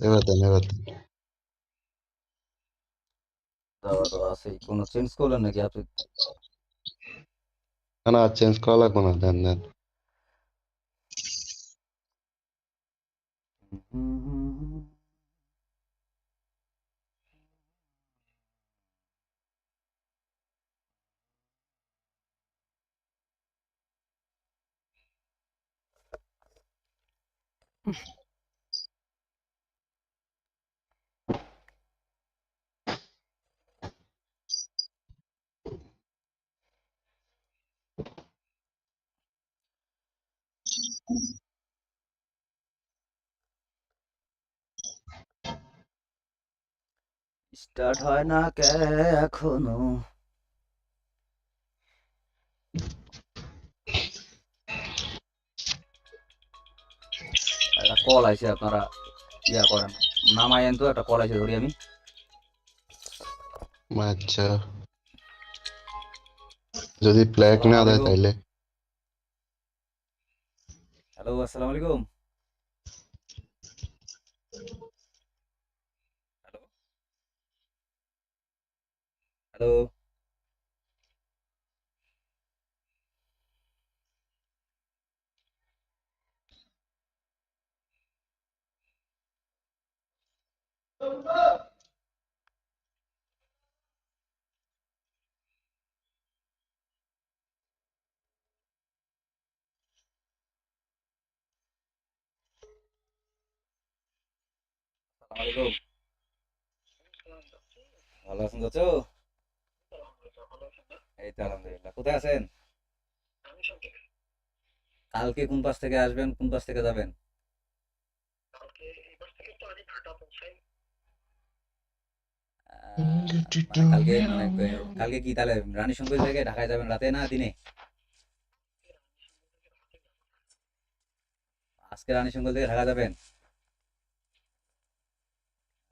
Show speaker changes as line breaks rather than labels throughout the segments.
এবার দেন এবার দেন
দেওয়া তো আছেই কোনো চেঞ্জ করলেন নাকি আপনি
না না চেঞ্জ করা লাগবে না দেন দেন
স্টার্ট হয় না কে এখনও? একটা কল আইছে আপনারা ইয়া করেন। নামায়েন তো একটা কল আইছে ধরি আমি।
আচ্ছা। যদি ফ্ল্যাগ না দেয় তাইলে।
হ্যালো আসসালামু আলাইকুম হ্যালো হ্যালো ভালো আছেন এই তো আলহামদুলিল্লাহ। কোথায় আছেন? কালকে কোন পাশ থেকে আসবেন, কোন পাশ থেকে যাবেন? কালকে মানে কালকে কি তাহলে রানী শঙ্কর থেকে ঢাকায় যাবেন রাতে না দিনে? আজকে রানী শঙ্কর থেকে ঢাকা যাবেন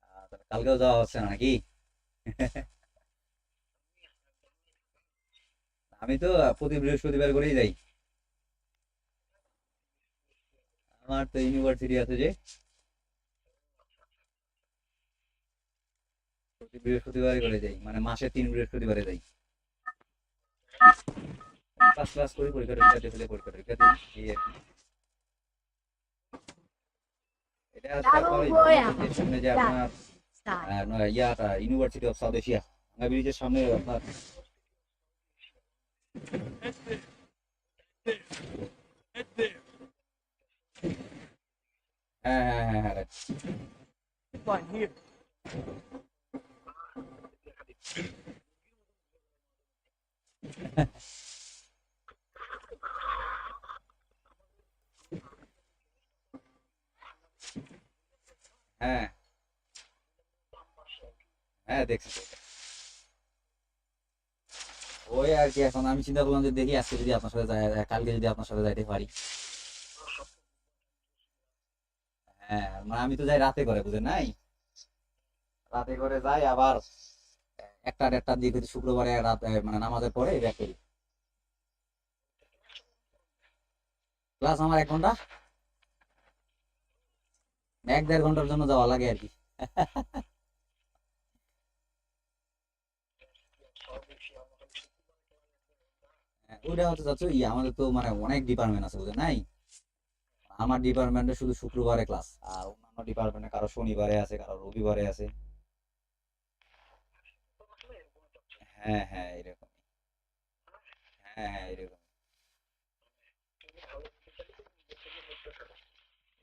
আহ, তাহলে কালকেও যাওয়া হচ্ছে না নাকি? আমি তো প্রতি বৃহস্পতিবার করেই যাই। আমার তো ইউনিভার্সিটি আছে যে। প্রতি বৃহস্পতিবারই করে যাই মানে মাসে তিন বৃহস্পতিবারে যাই। ক্লাস ক্লাস করি পরীক্ষা টরীক্ষা ফেলে পরীক্ষা টরীক্ষা দিই এই আর কি। এটা হচ্ছে আপনার সামনে যে আপনার আহ, নয়, ইয়াটা ইউনিভার্সিটি অফ সাউথ এশিয়া ভাঙ্গা ব্রিজের সামনে আপনার হ্যাঁ হ্যাঁ হ্যাঁ হ্যাঁ right.
Fine, here.
হ্যাঁ হ্যাঁ দেখছি ওই আর কি, এখন আমি চিন্তা করলাম যে দেখি আজকে যদি আপনার সাথে যাই কালকে যদি আপনার সাথে যাইতে পারি। হ্যাঁ মানে আমি তো যাই রাতে করে বুঝে নাই? রাতে করে যাই আবার একটা দেড়টার দিকে শুক্রবারে রাত মানে নামাজের পরে ব্যাক করি। ক্লাস আমার এক ঘণ্টা, এক দেড় ঘণ্টার জন্য যাওয়া লাগে আর কি। ওইটা হচ্ছে যাচ্ছে ই আমাদের তো মানে অনেক ডিপার্টমেন্ট আছে নাই? আমার ডিপার্টমেন্টে শুধু শুক্রবারে ক্লাস আর অন্যান্য ডিপার্টমেন্টে কারও শনিবারে আছে, কারও রবিবারে আছে। হ্যাঁ হ্যাঁ এরকম হ্যাঁ হ্যাঁ এরকম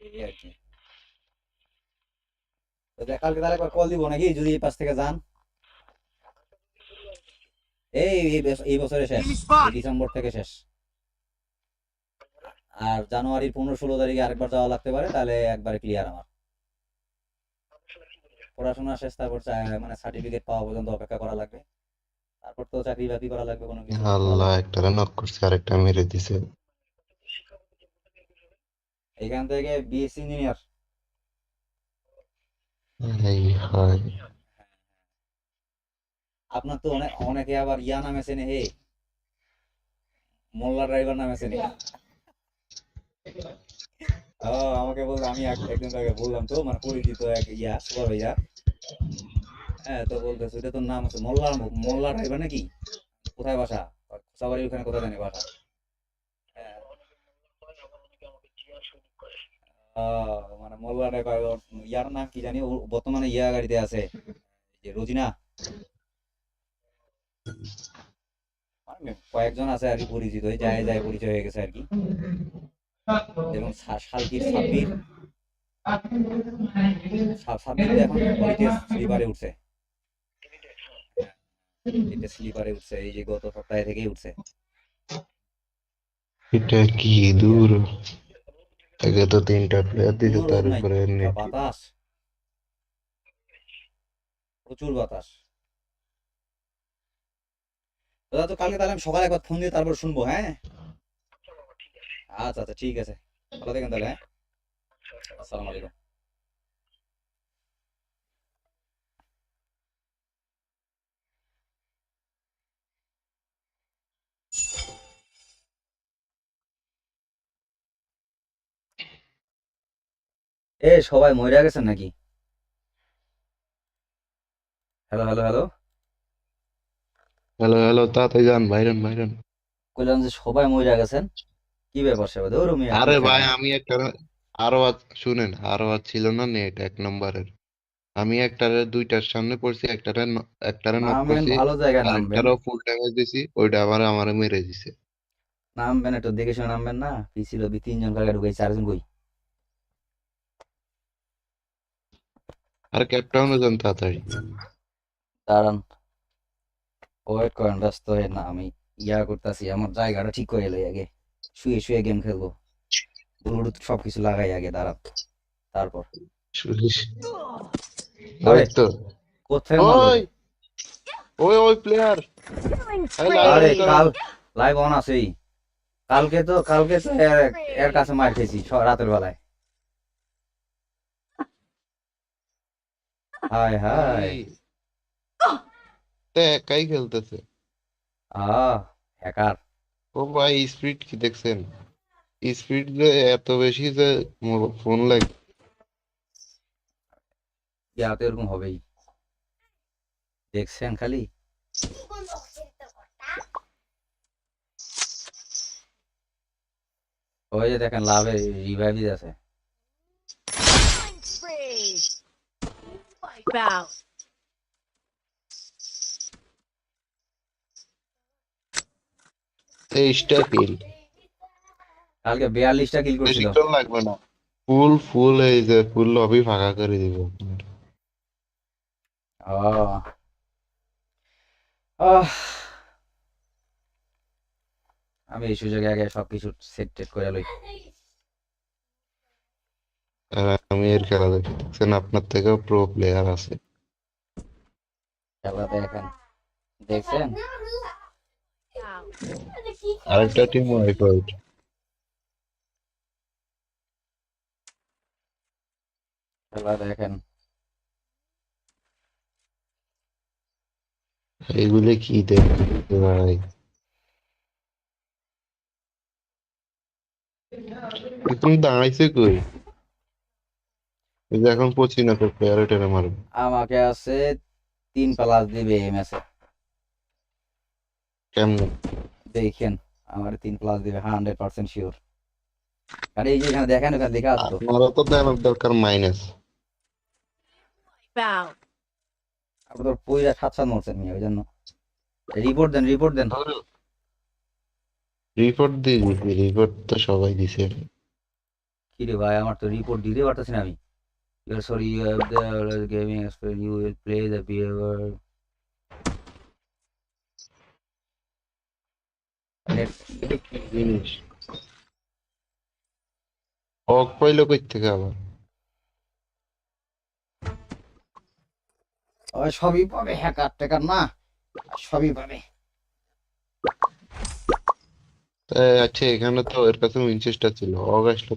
এই আর কি। তো তাহলে একবার কল দিব নাকি? যদি এই পাশ থেকে যান। এই এই বছরে শেষ। ডিসেম্বর থেকে শেষ। আর জানুয়ারির পনেরো ষোলো তারিখে আরেকবার যাওয়া লাগতে পারে তাহলে একবারে ক্লিয়ার আমার। পড়াশোনা শেষ তারপর মানে সার্টিফিকেট পাওয়া পর্যন্ত অপেক্ষা করা লাগবে। তারপর তো চাকরি বাকরি করা লাগবে কোনো কিছু।
আল্লাহ একটা নক করছে আরেকটা মেরে দিছে।
এখান থেকে বিএসসি ইঞ্জিনিয়ার
এই হয়।
আপনার তো অনেক অনেকে আবার ইয়া নামে চেনে হে মোল্লা ড্রাইভার নামে চেনে। আমাকে বলল আমি একদিন আগে বললাম তো মানে পরিচিত এক ইয়া সুপারভাইজার হ্যাঁ তো বলতেছে ওটা তোর নাম আছে মোল্লা মোল্লা ড্রাইভার নাকি? কোথায় বাসা? খোসাবাড়ি ওখানে কোথায় জানি বাসা। হ্যাঁ। মানে মোল্লা ড্রাইভার ইয়ার নাম কি জানি? বর্তমানে ইয়া গাড়িতে আছে, যে রোজিনা। কয়েকজন আছে আর কি পরিচিত হয়ে যায় যায় পরিচয় হয়ে গেছে আর কি। এবং শালকির সাব্বির। সাব্বির এখন স্লিপারে উঠছে। এটা স্লিপারে উঠছে এই যে গত সপ্তাহে থেকেই উঠছে।
এটা কি দূর? আগে তো তিনটা প্লেয়ার দিছে
কোনো
তার
রোদ নাই,
উপরে
যা
নেট
বাতাস। প্রচুর বাতাস। দাদা, তো কালকে তাহলে আমি সকালে একবার ফোন দিয়ে তারপর শুনব হ্যাঁ? আচ্ছা আচ্ছা ঠিক আছে। ভালো থাকেন তাহলে হ্যাঁ? আসসালামু আলাইকুম। এ, সবাই মরে গেছেন নাকি? Hello hello hello
hello hello তাড়াতাড়ি যান বাইরেন বাইরেন।
কইলাম যে সবাই মরে গেছেন? কি ব্যাপার সেবা ধরো মিয়া
আরে ভাই আমি একটা আরও আজ শুনেন আরও আজ ছিল না নেট এক নম্বরের। আমি একটারে দুইটার সামনে পড়ছি একটারে ন- একটারে নক করছি
ভালো জায়গায়
আর
নামবেন।
একটারও ফুল ড্যামেজ দিছি ওইটা আবার আমারে মেরে দিছে।
নামবেন একটু দেখে শুনে নামবেন না? পিছিল বি তিনজন কালকে চারজন কই?
আর ক্যাপটাউনও যান তাড়াতাড়ি।
দাঁড়ান। ওয়েট করেন ব্যস্ত হয়ে না আমি ইয়া করতেছি আমার জায়গাটা ঠিক করে লই আগে। শুয়ে শুয়ে গেম খেলব। ব্লুটুথ সবকিছু লাগাই আগে দাঁড়ান তারপর। আরে,
ওই তো।
কোথায়
ওই ওই ওই প্লেয়ার
আরে কাল লাইভ অন আছেই। কালকে তো কালকে তো এর এর কাছে মার খেয়েছি রাতের বেলায়। হায় হায়।
তে একাই খেলতেছে।
আহ হ্যাকার
ও ভাই স্পিড কি দেখছেন? স্পিড যে এত বেশি যে ফোন লাগে।
ইয়াতে এরকম হবেই। দেখছেন খালি? ওই যে দেখেন লাভে রিভাইভ আছে।
তেইশটা কিল
কালকে বিয়াল্লিশটা কিল করছিল।
লাগবে না। ফুল ফুল এই যে ফুল লবি ফাঁকা করে দিব।
আমি এই সুযোগে আগে সবকিছু সেট টেট করে লই।
আমি এর খেলা দেখি। দেখছেন আপনার থেকেও প্রো প্লেয়ার আছে।
খেলা দেখেন দেখছেন.
আরেকটা টিম ওয়াইপ আউট
খেলা দেখেন।
এইগুলি কি দেখতে ভাই? তুমি দাঁড়াইছে কই? এখন পচি না তো প্লেয়ার টেনে মারবে।
আমাকে আছে তিন প্লাস দিবে এই ম্যাচে
কেমনে?
দেখেন আমার তিন প্লাস দিবে হান্ড্রেড পার্সেন্ট শিওর আরে এই যে এখানে দেখেন ওখানে লেখা আসতো
আপনারও তো দেওয়ার দরকার মাইনাস
Wipe out.
আপনি তো পয়লা সাত সাত মরছেন মিয়া ওই জন্য রিপোর্ট দেন রিপোর্ট দেন।
রিপোর্ট দিয়ে রিপোর্ট তো সবাই দিছে।
কি রে ভাই আমার তো রিপোর্ট দিতে পারতেছি না আমি। Your sorry you have the gaming experience you will play the behaviour
জিনিস? অক পাইলো কই থেকে আবার
সবই পাবে হ্যাকার টেকার না সবই পাবে।
আচ্ছা এখানে তো এর কাছে উইনচেস্টার ছিল অগ আসলো?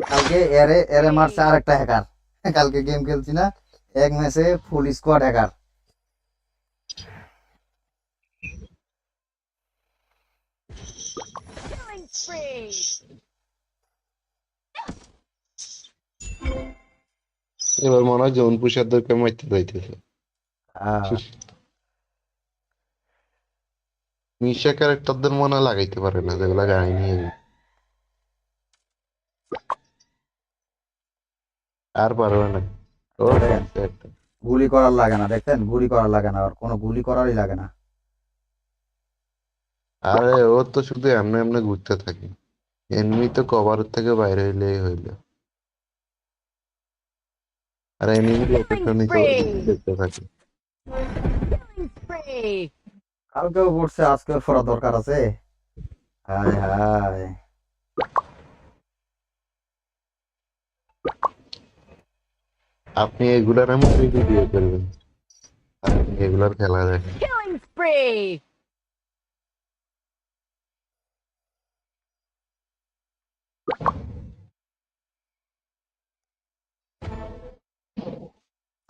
কালকে এরে এরে মারছে আরেকটা হ্যাকার কালকে গেম খেলছি না এক ম্যাচে ফুল স্কোয়াড হ্যাকার
এবার মনে হয় জোন পুষারদেরকে মারতে যাইতেছে মিশা ক্যারেক্টারদের মনে লাগাইতে পারে না যেগুলা কাহিনী আর পারবে না।
গুলি করার লাগে না দেখছেন গুলি করার লাগে না আর কোনো গুলি করারই লাগে না
আরে ও তো শুধু এমনি এমনি ঘুরতে থাকে। এমনি তো কভার থেকে বাইরে হইলেই হইল। আর এনিমি লোকেশন দেখতে থাকে
কালকেও পড়ছে আজকেও পড়া দরকার আছে। হায় হায়।
আপনি এগুলার এমন ভিডিও করবেন আপনি এগুলার খেলা দেখেন।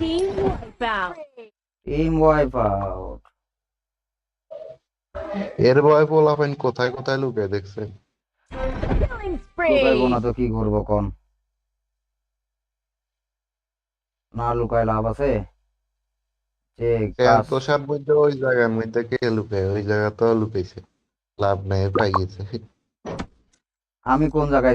Team wipeout.
ওয়াইপ আউট
এর ভয় পোলাপেন কোথায় কোথায় লুকিয়ে দেখছেন?
Killing
না তো কি করব কোন? না লুকাই লাভ আছে? যে কাজ
তোষার মধ্যে ওই জায়গার মধ্যে কে লুকায়? ওই জায়গা তো লুকাইছে। লাভ নাই পাই গেছে।
আমি কোন জায়গায়